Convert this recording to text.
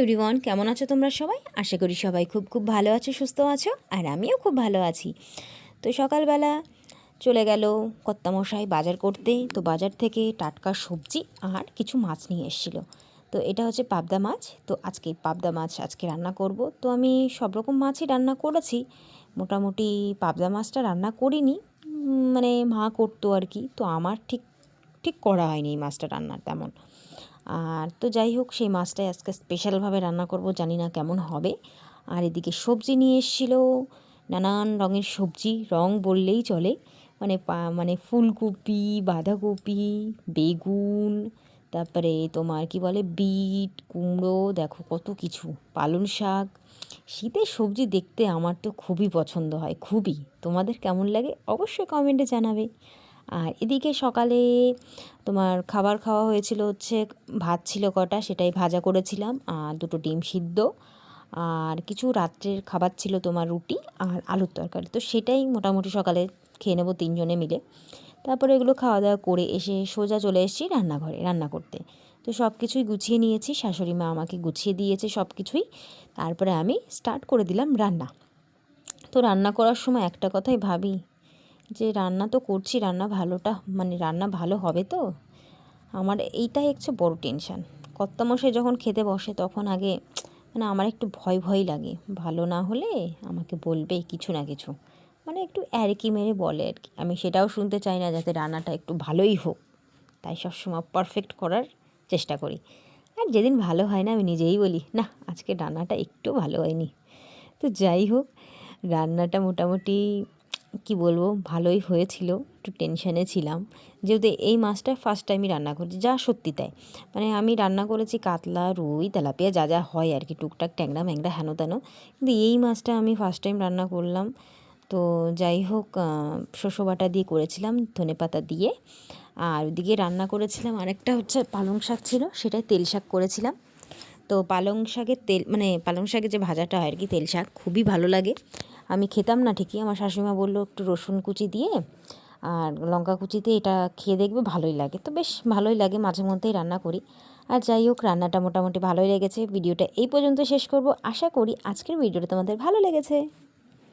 Everyone কেমন আছো তোমরা সবাই? আশা করি সবাই খুব খুব ভালো আছো, সুস্থ আছো, আর আমিও খুব ভালো আছি। তো সকালবেলা চলে গেল কর্তামশাই বাজার করতে। তো বাজার থেকে টাটকা সবজি আর কিছু মাছ নিয়ে এসেছিল। তো এটা হচ্ছে পাবদা মাছ। তো আজকে পাবদা মাছ আজকে রান্না করব। তো আমি সব রকম মাছই রান্না করেছি। মোটামুটি পাবদা মাছটা রান্না করিনি। মানে মা করতো আর কি। তো আমার ঠিক ঠিক করা হয়নি এই মাছটা রান্নার তেমন। আর তো যাই হোক, সেই মাছটাই আজকে স্পেশালভাবে রান্না করব, জানি না কেমন হবে। আর এদিকে সবজি নিয়ে এসেছিল, নানান রঙের সবজি, রং বললেই চলে। মানে মানে ফুলকপি, বাঁধাকপি, বেগুন, তারপরে তোমার কি বলে, বিট, কুমড়ো, দেখো কত কিছু, পালং শাক। শীতের সবজি দেখতে আমার তো খুবই পছন্দ হয়, খুবই। তোমাদের কেমন লাগে অবশ্যই কমেন্টে জানাবে। আর এদিকে সকালে তোমার খাবার খাওয়া হয়েছিল হচ্ছে ভাত ছিল কটা, সেটাই ভাজা করেছিলাম আর দুটো ডিম সিদ্ধ। আর কিছু রাত্রের খাবার ছিল তোমার রুটি আর আলুর তরকারি। তো সেটাই মোটামুটি সকালে খেয়ে নেব তিনজনে মিলে। তারপরে এগুলো খাওয়া দাওয়া করে এসে সোজা চলে এসেছি রান্নাঘরে রান্না করতে। তো সব কিছুই গুছিয়ে নিয়েছি, শাশুড়ি মা আমাকে গুছিয়ে দিয়েছে সব কিছুই তারপরে আমি স্টার্ট করে দিলাম রান্না। তো রান্না করার সময় একটা কথাই ভাবি যে রান্না তো করছি, রান্না ভালোটা মানে রান্না ভালো হবে তো? আমার এইটাই হচ্ছে বড় টেনশান কর্তামশাই যখন খেতে বসে তখন আগে মানে আমার একটু ভয় ভয় লাগে। ভালো না হলে আমাকে বলবে কিছু না কিছু। মানে একটু অ্যারকি মেরে বলে আর কি। আমি সেটাও শুনতে চাই না যাতে রান্নাটা একটু ভালোই হোক। তাই সবসময় পারফেক্ট করার চেষ্টা করি। আর যেদিন ভালো হয় না আমি নিজেই বলি, না, আজকে রান্নাটা একটু ভালো হয়নি। তো যাই হোক, রান্নাটা মোটামুটি কি বলব, ভালোই হয়েছিল, একটু টেনশানে ছিলাম। যেহেতু এই মাছটা ফার্স্ট টাইমই রান্না করছি, যা সত্যি তাই। মানে আমি রান্না করেছি কাতলা, রুই, তেলাপিয়া, যা যা হয় আর কি, টুকটাক ট্যাংরা ম্যাংরা হেন তেন কিন্তু এই মাছটা আমি ফার্স্ট টাইম রান্না করলাম। তো যাই হোক শস্য বাটা দিয়ে করেছিলাম, ধনে পাতা দিয়ে। আর ওদিকে রান্না করেছিলাম আরেকটা হচ্ছে পালং শাক ছিল সেটাই তেল শাক করেছিলাম। তো পালং শাকের তেল মানে পালং শাকের যে ভাজাটা হয় আর কি, তেল শাক খুবই ভালো লাগে। আমি খেতাম না, ঠিকই। আমার শাশুড়িমা বলল, একটু রসুন কুচি দিয়ে আর লঙ্কা কুচিতে এটা খেয়ে দেখবে, ভালোই লাগে। তো বেশ, ভালোই লাগে, মাঝে মধ্যেই রান্না করি। আর যাই হোক, রান্নাটা মোটামুটি ভালোই লেগেছে। ভিডিওটা এই পর্যন্ত শেষ করব। আশা করি আজকের ভিডিওটা তোমাদের ভালো লেগেছে।